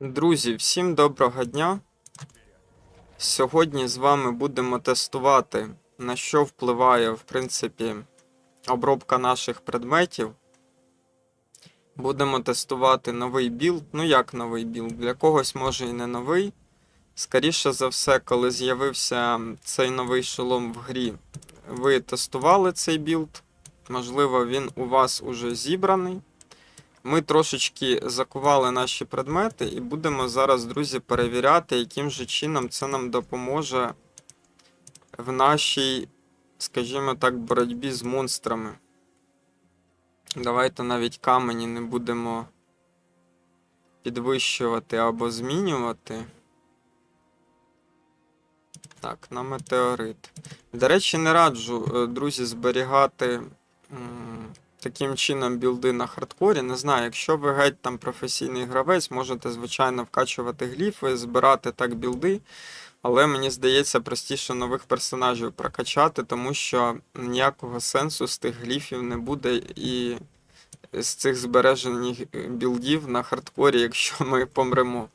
Друзі, всім доброго дня. Сьогодні з вами будемо тестувати, на що впливає, в принципі, обробка наших предметів. Будемо тестувати новий білд. Ну, як новий білд? Для когось може і не новий. Скоріше за все, коли з'явився цей новий шолом в грі, ви тестували цей білд. Можливо, він у вас уже зібраний. Ми трошечки закували наші предмети і будемо зараз, друзі, перевіряти, яким же чином це нам допоможе в нашій, скажімо так, боротьбі з монстрами. Давайте навіть камені не будемо підвищувати або змінювати. Так, на метеорит. До речі, не раджу, е, друзі, зберігати. Таким чином білди на хардкорі. Не знаю, якщо ви геть там професійний гравець, можете, звичайно, вкачувати гліфи, збирати так білди. Але мені здається, простіше нових персонажів прокачати, тому що ніякого сенсу з тих гліфів не буде і з цих збережених білдів на хардкорі, якщо ми помремо.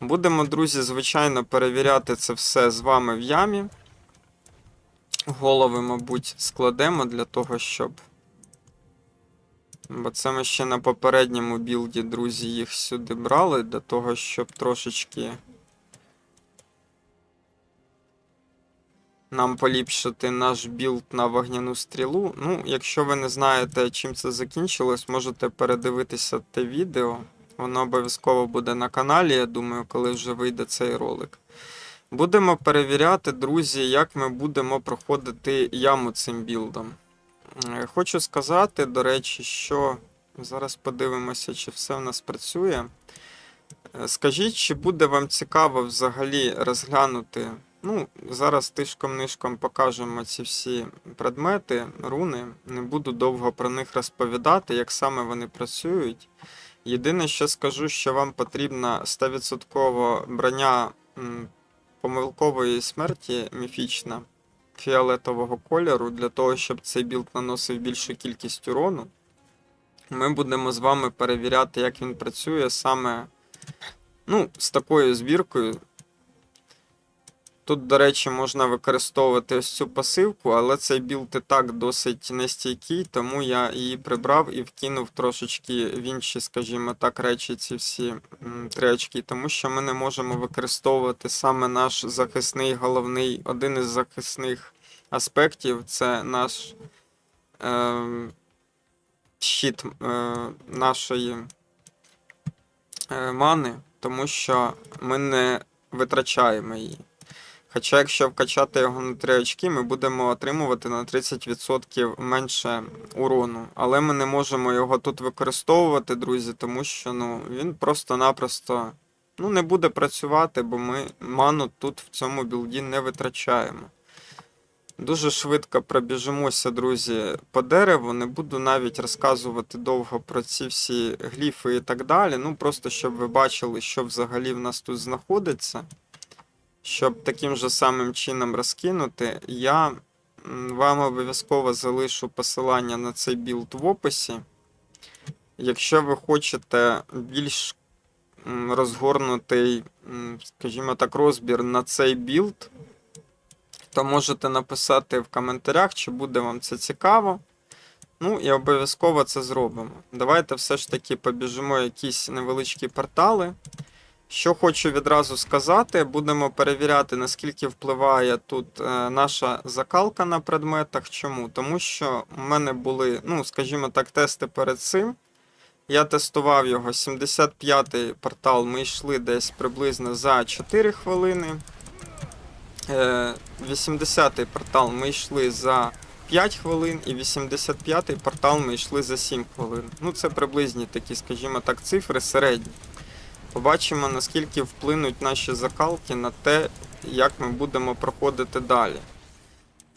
Будемо, друзі, звичайно, перевіряти це все з вами в ямі. Голови, мабуть, складемо для того, щоб. Бо це ми ще на попередньому білді, друзі, їх сюди брали для того, щоб трошечки нам поліпшити наш білд на вогняну стрілу. Ну, якщо ви не знаєте, чим це закінчилось, можете передивитися те відео. Воно обов'язково буде на каналі, я думаю, коли вже вийде цей ролик. Будемо перевіряти, друзі, як ми будемо проходити яму цим білдом. Е, Хочу сказати, до речі, що зараз подивимося, чи все в нас працює. Е, Скажіть, чи буде вам цікаво взагалі розглянути. Ну, зараз тишком-нишком покажемо ці всі предмети, руни. Не буду довго про них розповідати, як саме вони працюють. Єдине, що скажу, що вам потрібна 100% броня помилкової смерті міфічна фіолетового кольору для того, щоб цей білд наносив більшу кількість урону. Ми будемо з вами перевіряти, як він працює саме ну, з такою збіркою. Тут, до речі, можна використовувати ось цю пасивку, але цей білд і так досить нестійкий, тому я її прибрав і вкинув трошечки в інші, скажімо так, речі, ці всі три очки, тому що ми не можемо використовувати саме наш захисний головний, один із захисних аспектів це наш е, щит е, нашої е, мани, тому що ми не витрачаємо її. Хоча, якщо вкачати його на 3 очки, ми будемо отримувати на 30% менше урону. Але ми не можемо його тут використовувати, друзі, тому що ну, він просто-напросто ну, не буде працювати, бо ми ману тут в цьому білді не витрачаємо. Дуже швидко пробіжимося, друзі, по дереву. Не буду навіть розказувати довго про ці всі гліфи і так далі. Ну, просто щоб ви бачили, що взагалі в нас тут знаходиться. Щоб таким же самим чином розкинути, я вам обов'язково залишу посилання на цей білд в описі. Якщо ви хочете більш розгорнутий, скажімо так, розбір на цей білд, то можете написати в коментарях, чи буде вам це цікаво. Ну і обов'язково це зробимо. Давайте все ж таки побіжимо якісь невеличкі портали. Що хочу відразу сказати, будемо перевіряти, наскільки впливає тут е, наша закалка на предметах. Чому? Тому що в мене були, ну, скажімо так, тести перед цим. Я тестував його 75-й портал. Ми йшли десь приблизно за 4 хвилини. Е, 80-й портал ми йшли за 5 хвилин, і 85-й портал ми йшли за 7 хвилин. Ну, це приблизні такі, скажімо так, цифри середні. Побачимо, наскільки вплинуть наші закалки на те, як ми будемо проходити далі.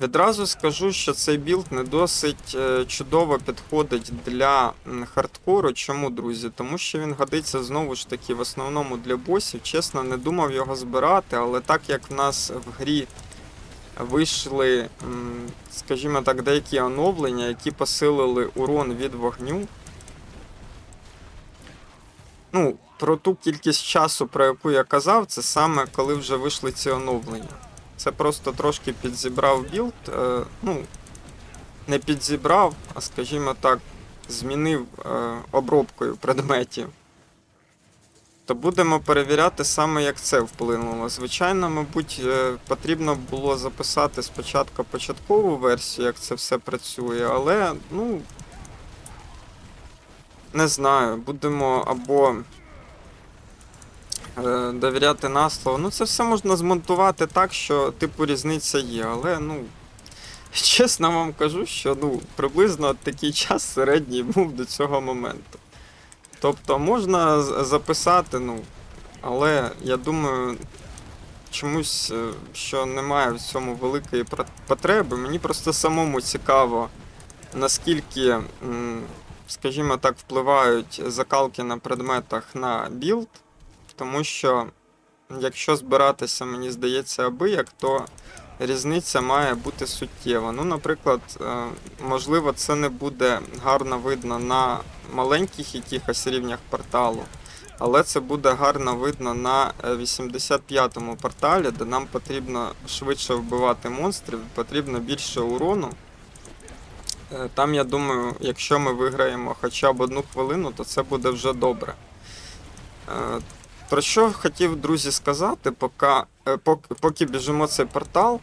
Відразу скажу, що цей білд не досить е, чудово підходить для хардкору. Чому, друзі? Тому що він годиться знову ж таки в основному для босів. Чесно, не думав його збирати, але так як в нас в грі вийшли, скажімо так, деякі оновлення, які посилили урон від вогню. ну, про ту кількість часу, про яку я казав, це саме коли вже вийшли ці оновлення. Це просто трошки підзібрав білд. Е, ну, не підзібрав, а скажімо так, змінив е, обробкою предметів. То будемо перевіряти саме, як це вплинуло. Звичайно, мабуть, е, потрібно було записати спочатку початкову версію, як це все працює, але, ну. Не знаю, будемо або довіряти на слово. Ну, це все можна змонтувати так, що, типу, різниця є, але, ну. Чесно вам кажу, що ну, приблизно такий час середній був до цього моменту. Тобто можна записати, ну, але я думаю, чомусь, е, що немає в цьому великої потреби. Мені просто самому цікаво, наскільки, скажімо так, впливають закалки на предметах на білд, тому що якщо збиратися, мені здається, аби як, то різниця має бути суттєва. Ну, наприклад, е, можливо, це не буде гарно видно на маленьких якихось рівнях порталу, але це буде гарно видно на е, 85-му порталі, де нам потрібно швидше вбивати монстрів, потрібно більше урону. Е, Там, я думаю, якщо ми виграємо хоча б одну хвилину, то це буде вже добре. Про що хотів, друзі, сказати, поки, е, поки біжимо цей портал,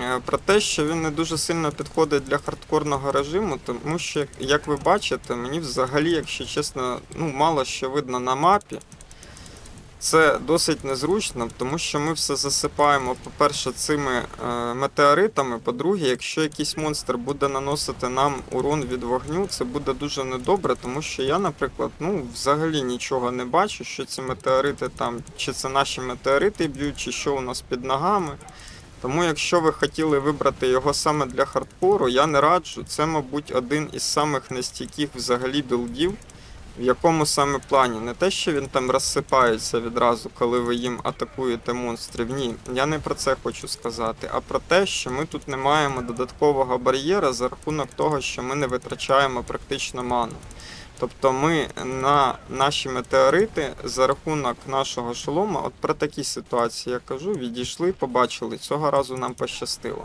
е, про те, що він не дуже сильно підходить для хардкорного режиму, тому що, як ви бачите, мені взагалі, якщо чесно, ну, мало що видно на мапі. Це досить незручно, тому що ми все засипаємо, по-перше, цими е, метеоритами. По-друге, якщо якийсь монстр буде наносити нам урон від вогню, це буде дуже недобре, тому що я, наприклад, ну взагалі нічого не бачу, що ці метеорити там, чи це наші метеорити б'ють, чи що у нас під ногами. Тому, якщо ви хотіли вибрати його саме для хардкору, я не раджу. Це, мабуть, один із самих нестійких взагалі білдів. В якому саме плані? Не те, що він там розсипається відразу, коли ви їм атакуєте монстрів. Ні, я не про це хочу сказати, а про те, що ми тут не маємо додаткового бар'єра за рахунок того, що ми не витрачаємо практично ману. Тобто ми на наші метеорити за рахунок нашого шолома, от про такі ситуації я кажу, відійшли, побачили. Цього разу нам пощастило.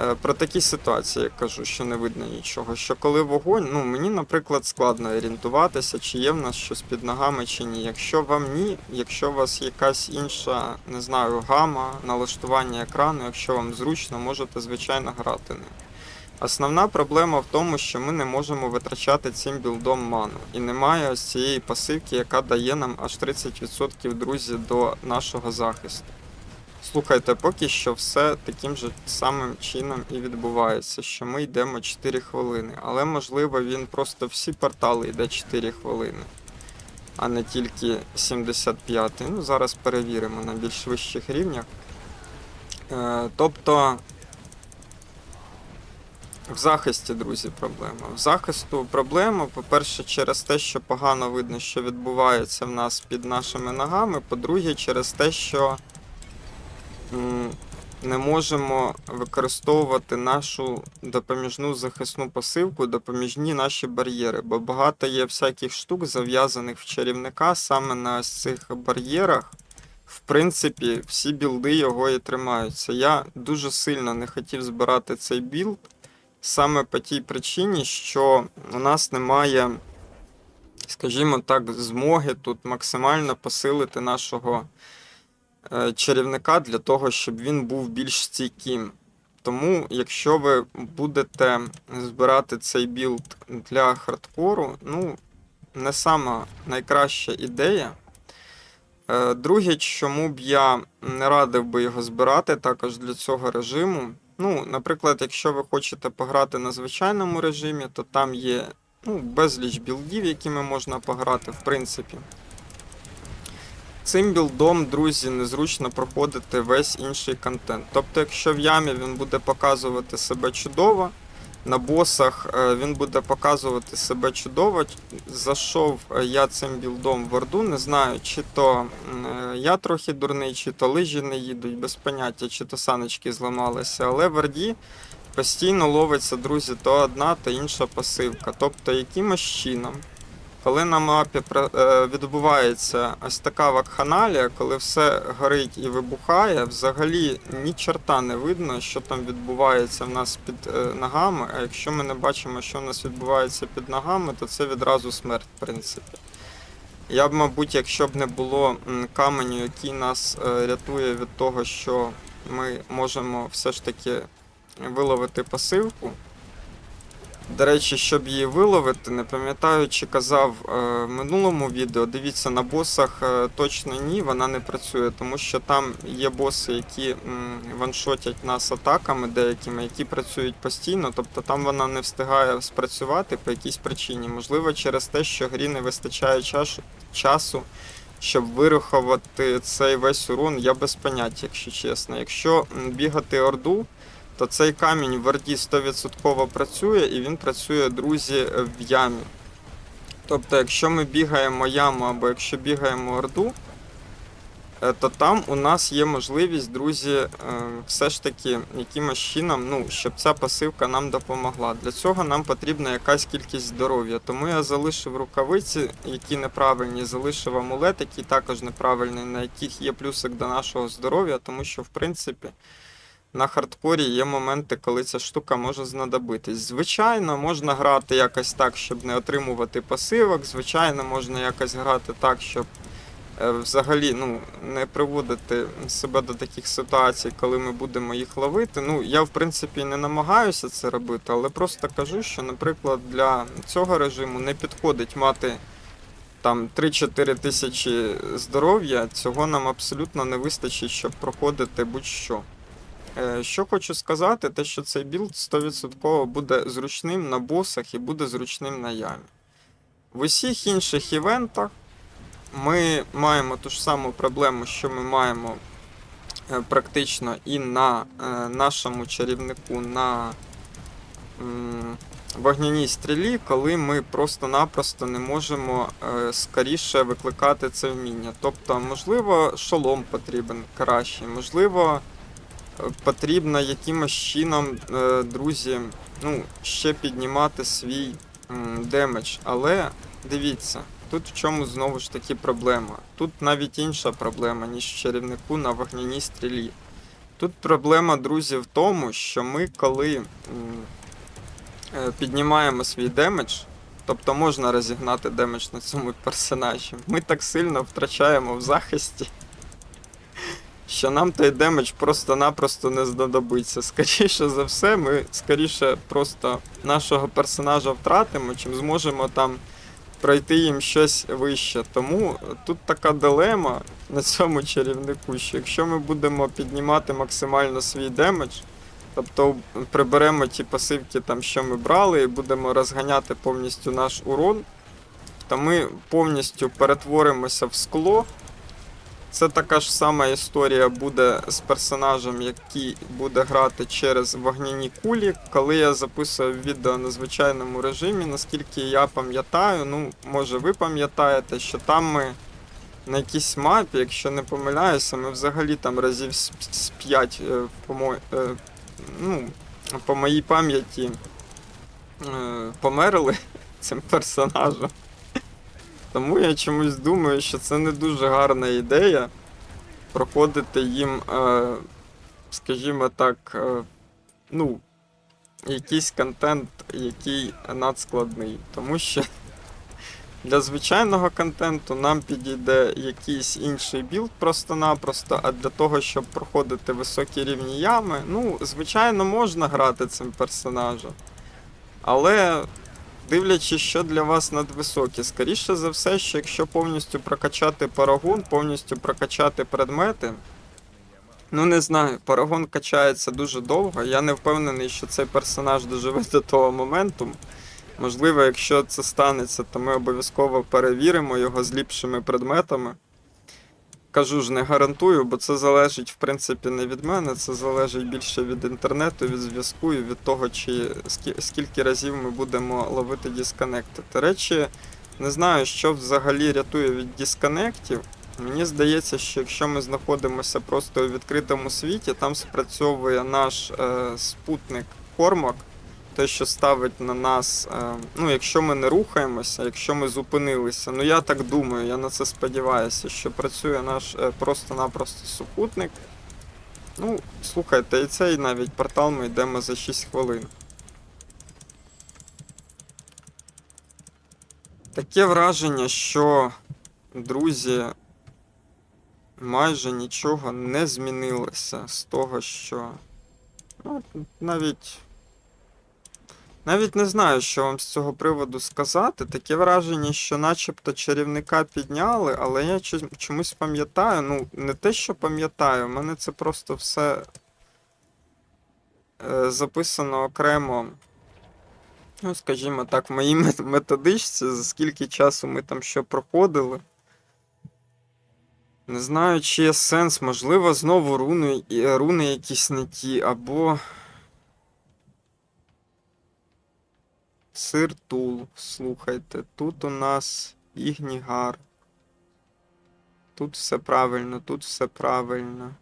Е, Про такі ситуації я кажу, що не видно нічого. Що коли вогонь, ну мені, наприклад, складно орієнтуватися, чи є в нас щось під ногами, чи ні. Якщо вам ні, якщо у вас якась інша, не знаю, гама, налаштування екрану, якщо вам зручно, можете звичайно грати ним. Основна проблема в тому, що ми не можемо витрачати цим білдом ману. І немає ось цієї пасивки, яка дає нам аж 30% друзі до нашого захисту. Слухайте, поки що все таким же самим чином і відбувається, що ми йдемо 4 хвилини, але можливо він просто всі портали йде 4 хвилини, а не тільки 75. Ну, зараз перевіримо на більш вищих рівнях. Е, тобто. В захисті, друзі, проблема. В захисту проблема, по-перше, через те, що погано видно, що відбувається в нас під нашими ногами. По-друге, через те, що не можемо використовувати нашу допоміжну захисну пасивку, допоміжні наші бар'єри, бо багато є всяких штук, зав'язаних в чарівника саме на цих бар'єрах. В принципі, всі білди його і тримаються. Я дуже сильно не хотів збирати цей білд. Саме по тій причині, що у нас немає, скажімо так, змоги тут максимально посилити нашого чарівника для того, щоб він був більш стійким. Тому, якщо ви будете збирати цей білд для хардкору, ну, не сама найкраща ідея. Е, Друге, чому б я не радив би його збирати також для цього режиму. Ну, наприклад, якщо ви хочете пограти на звичайному режимі, то там є ну, безліч білдів, якими можна пограти, в принципі. Цим білдом, друзі, незручно проходити весь інший контент. Тобто, якщо в ямі він буде показувати себе чудово, на босах е, він буде показувати себе чудово. Зайшов е, я цим білдом в Орду, не знаю, чи то е, я трохи дурний, чи то лижі не їдуть, без поняття, чи то саночки зламалися, але в Орді постійно ловиться, друзі, то одна, то інша пасивка. Тобто, якимось чином Коли на мапі е, відбувається ось така вакханалія, коли все горить і вибухає, взагалі ні чорта не видно, що там відбувається в нас під е, ногами. А якщо ми не бачимо, що в нас відбувається під ногами, то це відразу смерть, в принципі. Я б, мабуть, якщо б не було каменю, який нас е, рятує від того, що ми можемо все ж таки виловити пасивку. До речі, щоб її виловити, не пам'ятаю, чи казав е, в минулому відео. Дивіться, на босах е, точно ні, вона не працює, тому що там є боси, які ваншотять нас атаками деякими, які працюють постійно, тобто там вона не встигає спрацювати по якійсь причині. Можливо, через те, що грі не вистачає часу, часу щоб вирахувати цей весь урон, я без поняття, якщо чесно. Якщо бігати орду, то цей камінь в орді 100% працює і він працює, друзі, в ямі. Тобто, якщо ми бігаємо яму або якщо бігаємо орду, е, то там у нас є можливість, друзі, е, все ж таки якимось чином, ну, щоб ця пасивка нам допомогла. Для цього нам потрібна якась кількість здоров'я. Тому я залишив рукавиці, які неправильні, залишив амулет, який також неправильний, на яких є плюсик до нашого здоров'я, тому що, в принципі, на хардкорі є моменти, коли ця штука може знадобитись. Звичайно, можна грати якось так, щоб не отримувати пасивок. Звичайно, можна якось грати так, щоб е, взагалі ну, не приводити себе до таких ситуацій, коли ми будемо їх ловити. Ну, я в принципі не намагаюся це робити, але просто кажу, що, наприклад, для цього режиму не підходить мати. Там 3-4 тисячі здоров'я, цього нам абсолютно не вистачить, щоб проходити будь-що. Е, Що хочу сказати, те, що цей білд 100% буде зручним на босах і буде зручним на ямі. В усіх інших івентах ми маємо ту ж саму проблему, що ми маємо е, практично і на е, нашому чарівнику на вогняній стрілі, коли ми просто-напросто не можемо скоріше викликати це вміння. Тобто, можливо, шолом потрібен кращий, можливо потрібно якимось чином, е, друзі, ну, ще піднімати свій демедж. Але дивіться, тут в чому знову ж таки проблема. Тут навіть інша проблема, ніж в чарівнику на вогняній стрілі. Тут проблема, друзі, в тому, що ми коли е, піднімаємо свій демедж, тобто можна розігнати демедж на цьому персонажі, ми так сильно втрачаємо в захисті, що нам той демедж просто-напросто не знадобиться. Скоріше за все, ми скоріше просто нашого персонажа втратимо, чим зможемо там пройти їм щось вище. Тому тут така дилема на цьому чарівнику, що якщо ми будемо піднімати максимально свій демедж, тобто приберемо ті пасивки, там, що ми брали, і будемо розганяти повністю наш урон, то ми повністю перетворимося в скло. Це така ж сама історія буде з персонажем, який буде грати через вогняні кулі. Коли я записував відео на звичайному режимі, наскільки я пам'ятаю, ну, може ви пам'ятаєте, що там ми на якійсь мапі, якщо не помиляюся, ми взагалі там разів з- з 5 по, мо- е, ну, по моїй пам'яті е, померли цим персонажем. Тому я чомусь думаю, що це не дуже гарна ідея проходити їм, е, скажімо так, е, ну, якийсь контент, який надскладний. Тому що для звичайного контенту нам підійде якийсь інший білд просто-напросто, а для того, щоб проходити високі рівні ями, ну, звичайно, можна грати цим персонажем. Але дивлячись, що для вас надвисокі. скоріше за все, що якщо повністю прокачати парагон, повністю прокачати предмети. Ну, не знаю, парагон качається дуже довго. Я не впевнений, що цей персонаж доживе до того моменту. Можливо, якщо це станеться, то ми обов'язково перевіримо його з ліпшими предметами. Кажу ж, не гарантую, бо це залежить, в принципі, не від мене, це залежить більше від інтернету, від зв'язку і від того, чи скільки разів ми будемо ловити дисконекти. До речі, не знаю, що взагалі рятує від дисконектів. Мені здається, що якщо ми знаходимося просто у відкритому світі, там спрацьовує наш е, спутник Кормак, те, що ставить на нас, е, ну, якщо ми не рухаємося, якщо ми зупинилися. Ну я так думаю, я на це сподіваюся, що працює наш е, просто-напросто супутник. Ну, слухайте, і цей навіть портал ми йдемо за 6 хвилин. Таке враження, що, друзі, майже нічого не змінилося з того, що. Ну, навіть. Навіть не знаю, що вам з цього приводу сказати. Таке враження, що начебто чарівника підняли, але я чомусь пам'ятаю, ну, не те, що пам'ятаю, в мене це просто все е, записано окремо. Ну, скажімо так, в моїй методичці, за скільки часу ми там що проходили. Не знаю, чи є сенс, можливо, знову руни, руни якісь не ті, або. Сиртул, слухайте, тут у нас Ігнігар. Тут все правильно, тут все правильно.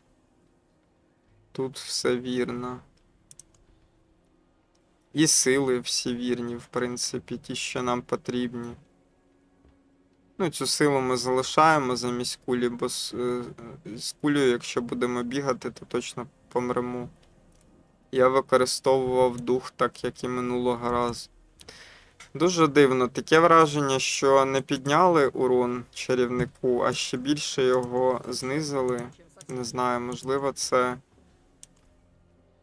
Тут все вірно. І сили всі вірні, в принципі, ті, що нам потрібні. Ну, цю силу ми залишаємо замість кулі, бо з, е, з кулею, якщо будемо бігати, то точно помремо. Я використовував дух так, як і минулого разу. Дуже дивно, таке враження, що не підняли урон чарівнику, а ще більше його знизили. Не знаю, можливо, це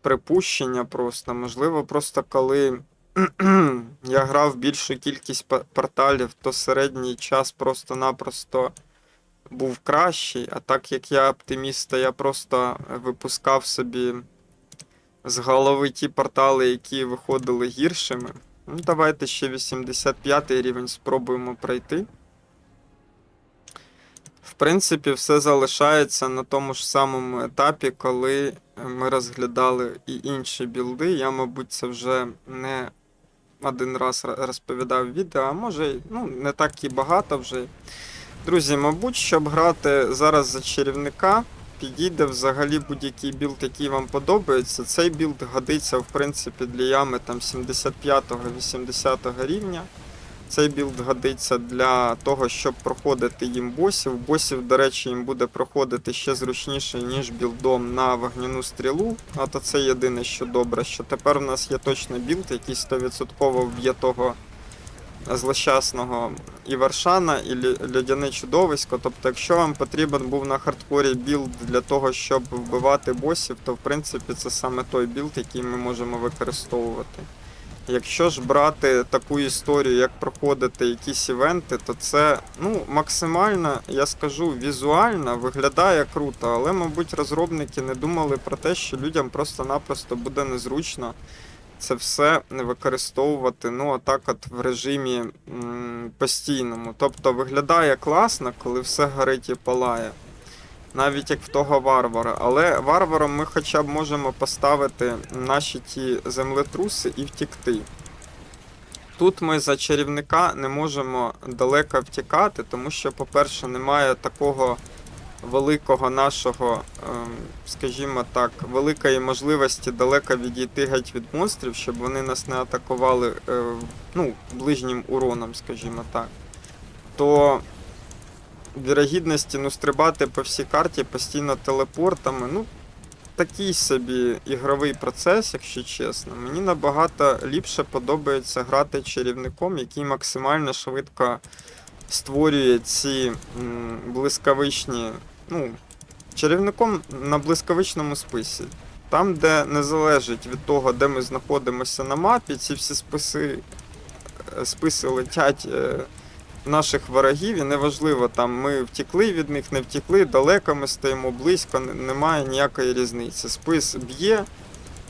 припущення просто. Можливо, просто коли я грав більшу кількість порталів, то середній час просто-напросто був кращий. А так як я оптиміст, я просто випускав собі з голови ті портали, які виходили гіршими. Ну, давайте ще 85 рівень спробуємо пройти. В принципі, все залишається на тому ж самому етапі, коли ми розглядали і інші білди. Я, мабуть, це вже не один раз розповідав відео, а може, ну, не так і багато вже. Друзі, мабуть, щоб грати зараз за чарівника, підійде взагалі будь-який білд, який вам подобається. Цей білд годиться, в принципі, для ями там 75-80 рівня. Цей білд годиться для того, щоб проходити їм босів. Босів, до речі, їм буде проходити ще зручніше, ніж білдом на вогняну стрілу. А то це єдине, що добре, що тепер в нас є точно білд, який 100% вб'є того злощасного і Варшана, і Льодяне чудовисько. Тобто, якщо вам потрібен був на хардкорі білд для того, щоб вбивати босів, то в принципі це саме той білд, який ми можемо використовувати. Якщо ж брати таку історію, як проходити якісь івенти, то це ну, максимально, я скажу, візуально виглядає круто, але, мабуть, розробники не думали про те, що людям просто-напросто буде незручно це все не використовувати ну, отак от в режимі постійному. Тобто виглядає класно, коли все горить і палає. Навіть як в того варвара. Але варваром ми хоча б можемо поставити наші ті землетруси і втікти. Тут ми за чарівника не можемо далеко втікати, тому що, по-перше, немає такого великого нашого, ем, скажімо так, великої можливості далеко відійти геть від монстрів, щоб вони нас не атакували е, ну, ближнім уроном, скажімо так. То вірогідності ну, стрибати по всій карті постійно телепортами, ну, такий собі ігровий процес, якщо чесно. Мені набагато ліпше подобається грати чарівником, який максимально швидко створює ці блискавичні. Ну, чарівником на блискавичному списі. Там, де не залежить від того, де ми знаходимося на мапі, ці всі списи, е, списи летять е, наших ворогів, і неважливо, там ми втікли від них, не втікли, далеко ми стоїмо, близько, немає ніякої різниці. Спис б'є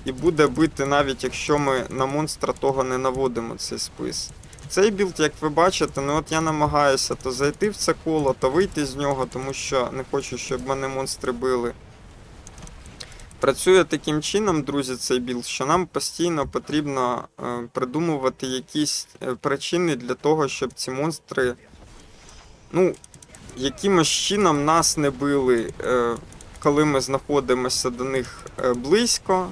і буде бити, навіть якщо ми на монстра того не наводимо цей спис. Цей білд, як ви бачите, ну от я намагаюся то зайти в це коло, то вийти з нього, тому що не хочу, щоб мене монстри били. Працює таким чином, друзі, цей білд, що нам постійно потрібно е, придумувати якісь е, причини для того, щоб ці монстри, ну, якимось чином нас не били, е, коли ми знаходимося до них близько.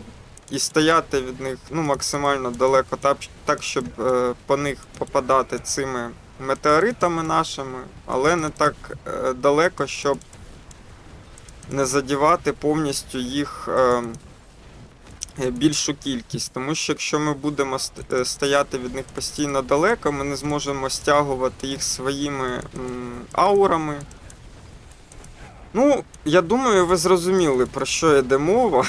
І стояти від них ну, максимально далеко, так, щоб е, по них попадати цими метеоритами нашими, але не так е, далеко, щоб не задівати повністю їх е, більшу кількість. Тому що якщо ми будемо стояти від них постійно далеко, ми не зможемо стягувати їх своїми аурами. Ну, я думаю, ви зрозуміли, про що йде мова.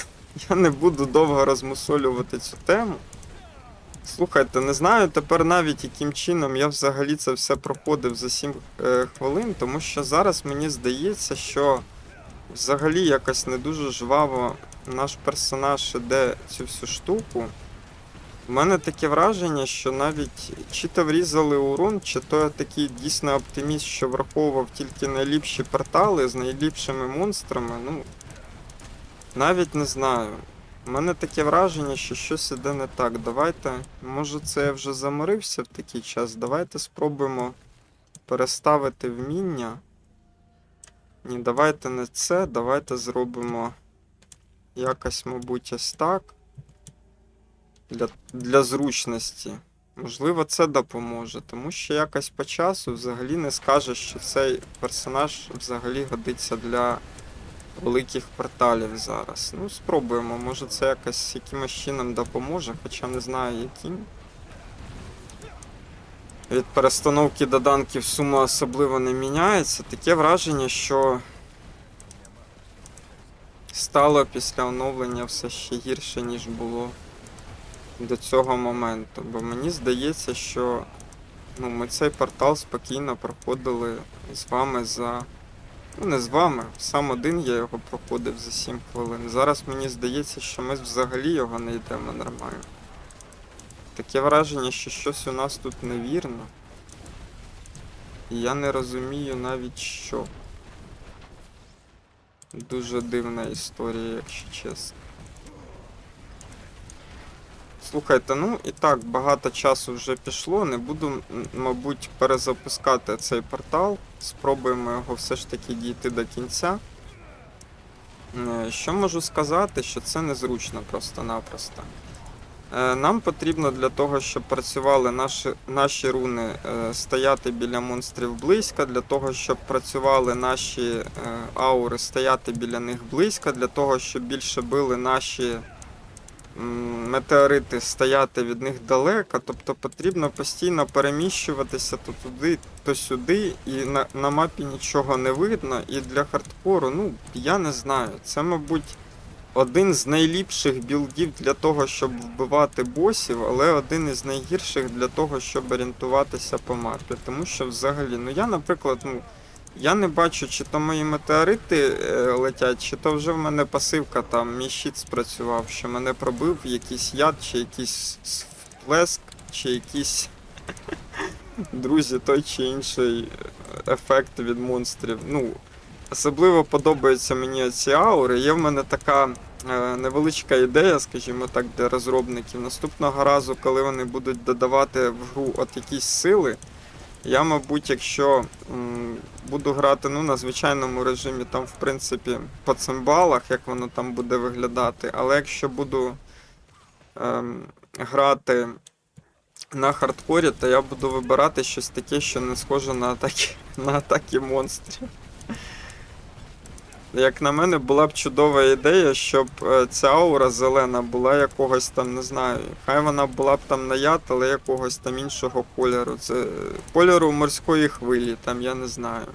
Я не буду довго розмусолювати цю тему. Слухайте, не знаю тепер навіть яким чином я взагалі це все проходив за 7 е, хвилин, тому що зараз мені здається, що взагалі якось не дуже жваво наш персонаж іде цю всю штуку. У мене таке враження, що навіть чи то врізали урон, чи то я такий дійсно оптиміст, що враховував тільки найліпші портали з найліпшими монстрами. Ну, навіть не знаю. У мене таке враження, що щось іде не так. Давайте, може це я вже заморився в такий час. Давайте спробуємо переставити вміння. Ні, давайте не це, давайте зробимо якось, мабуть, ось так. Для, для зручності. Можливо, це допоможе, тому що якось по часу взагалі не скажеш, що цей персонаж взагалі годиться для великих порталів зараз. Ну, спробуємо, може це якось якимось чином допоможе, хоча не знаю яким. Від перестановки доданків сума особливо не міняється. Таке враження, що стало після оновлення все ще гірше, ніж було до цього моменту. Бо мені здається, що ну, ми цей портал спокійно проходили з вами за. Ну, не з вами, сам один я його проходив за 7 хвилин. Зараз мені здається, що ми взагалі його не йдемо нормально. Таке враження, що щось у нас тут невірно. І я не розумію навіть що. Дуже дивна історія, якщо чесно. Слухайте, ну і так, багато часу вже пішло. Не буду, мабуть, перезапускати цей портал. Спробуємо його все ж таки дійти до кінця. Е, Що можу сказати, що це незручно просто-напросто. Е, Нам потрібно для того, щоб працювали наші, наші руни, е, стояти біля монстрів близько, для того, щоб працювали наші аури, стояти біля них близько, для того, щоб більше били наші метеорити, стояти від них далеко. Тобто потрібно постійно переміщуватися то туди, то сюди, і на, на мапі нічого не видно. І для хардкору, ну, я не знаю. Це, мабуть один з найліпших білдів для того, щоб вбивати босів, але один із найгірших для того, щоб орієнтуватися по мапі. Тому що взагалі, ну я, наприклад, ну. Я не бачу, чи то мої метеорити е, летять, чи то вже в мене пасивка там, мій щит спрацював, що мене пробив якийсь яд, чи якийсь сплеск, чи якийсь друзі, той чи інший е, ефект від монстрів. Ну, особливо подобаються мені ці аури. Є в мене така е, невеличка ідея, скажімо так, для розробників. Наступного разу, коли вони будуть додавати в гру от якісь сили, я, мабуть, якщо буду грати ну, на звичайному режимі, там, в принципі, по цимбалах, як воно там буде виглядати, але якщо буду ем, грати на хардкорі, то я буду вибирати щось таке, що не схоже на атаки, на атаки монстрів. Як на мене, була б чудова ідея, щоб е, ця аура зелена була якогось там, не знаю, хай вона була б там на яд, але якогось там іншого кольору. Це кольору морської хвилі, там я не знаю.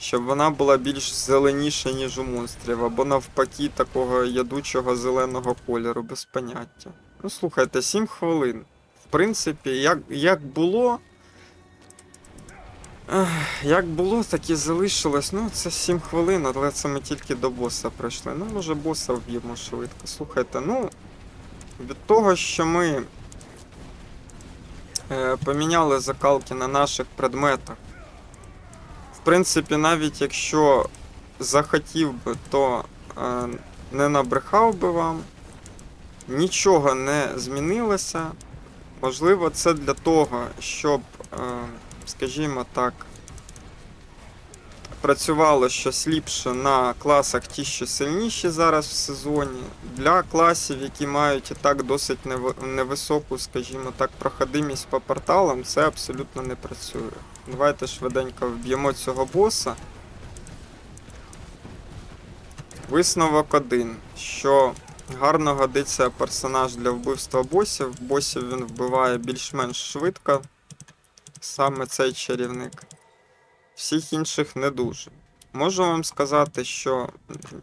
Щоб вона була більш зеленіша, ніж у монстрів, або навпаки такого ядучого зеленого кольору, без поняття. Ну слухайте, 7 хвилин. В принципі, як, як було. Як було, так і залишилось. Ну, це 7 хвилин, але це ми тільки до боса пройшли. Ну, може, боса вб'ємо швидко. Слухайте, ну. Від того, що ми е, поміняли закалки на наших предметах. В принципі, навіть якщо захотів би, то е, не набрехав би вам. Нічого не змінилося. Можливо, це для того, щоб. Е, скажімо так, працювало щось ліпше на класах ті, що сильніші зараз в сезоні. Для класів, які мають і так досить невисоку, скажімо так, проходимість по порталам, це абсолютно не працює. Давайте швиденько вб'ємо цього боса. Висновок один, що гарно годиться персонаж для вбивства босів. Босів він вбиває більш-менш швидко. Саме цей чарівник. Всіх інших не дуже. Можу вам сказати, що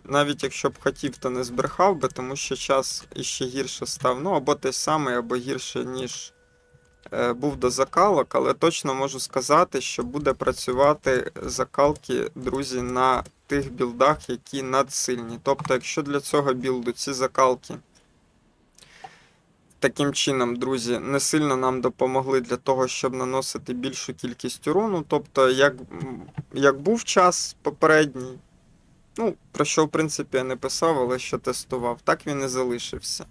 навіть якщо б хотів, то не збрехав би, тому що час іще гірше став. Ну, або той самий, або гірше, ніж е, був до закалок, але точно можу сказати, що буде працювати закалки, друзі, на тих білдах, які надсильні. Тобто, якщо для цього білду ці закалки таким чином, друзі, не сильно нам допомогли для того, щоб наносити більшу кількість урону. Тобто, як, як був час попередній, ну, про що, в принципі, я не писав, але що тестував, так він і залишився.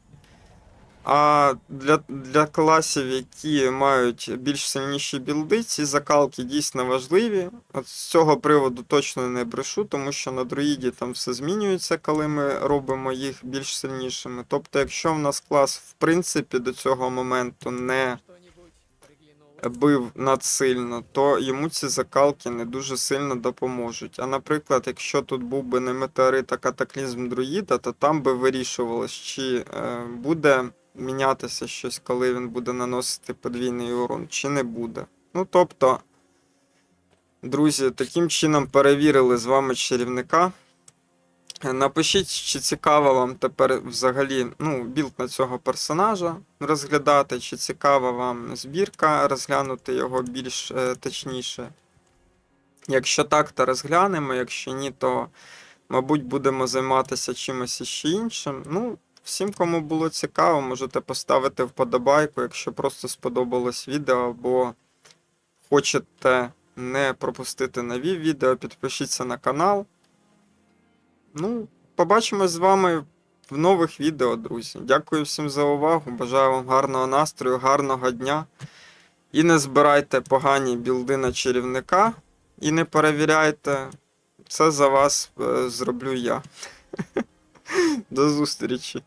А для, для класів, які мають більш сильніші білди, ці закалки дійсно важливі. От з цього приводу точно не брешу, тому що на друїді там все змінюється, коли ми робимо їх більш сильнішими. Тобто, якщо в нас клас в принципі до цього моменту не бив надсильно, то йому ці закалки не дуже сильно допоможуть. А наприклад, якщо тут був би не метеорит, а катаклізм друїда, то там би вирішувалось, чи е, буде мінятися щось, коли він буде наносити подвійний урон, чи не буде. Ну тобто, друзі, таким чином перевірили з вами чарівника. Напишіть, чи цікаво вам тепер взагалі ну, білд на цього персонажа розглядати, чи цікава вам збірка, розглянути його більш е, точніше. Якщо так, то розглянемо, якщо ні, то, мабуть, будемо займатися чимось іще іншим. Ну, всім, кому було цікаво, можете поставити вподобайку, якщо просто сподобалось відео, або хочете не пропустити нові відео, підпишіться на канал. Ну, побачимось з вами в нових відео, друзі. Дякую всім за увагу. Бажаю вам гарного настрою, гарного дня. І не збирайте погані білди на чарівника. І не перевіряйте. Це за вас е, зроблю я. До зустрічі.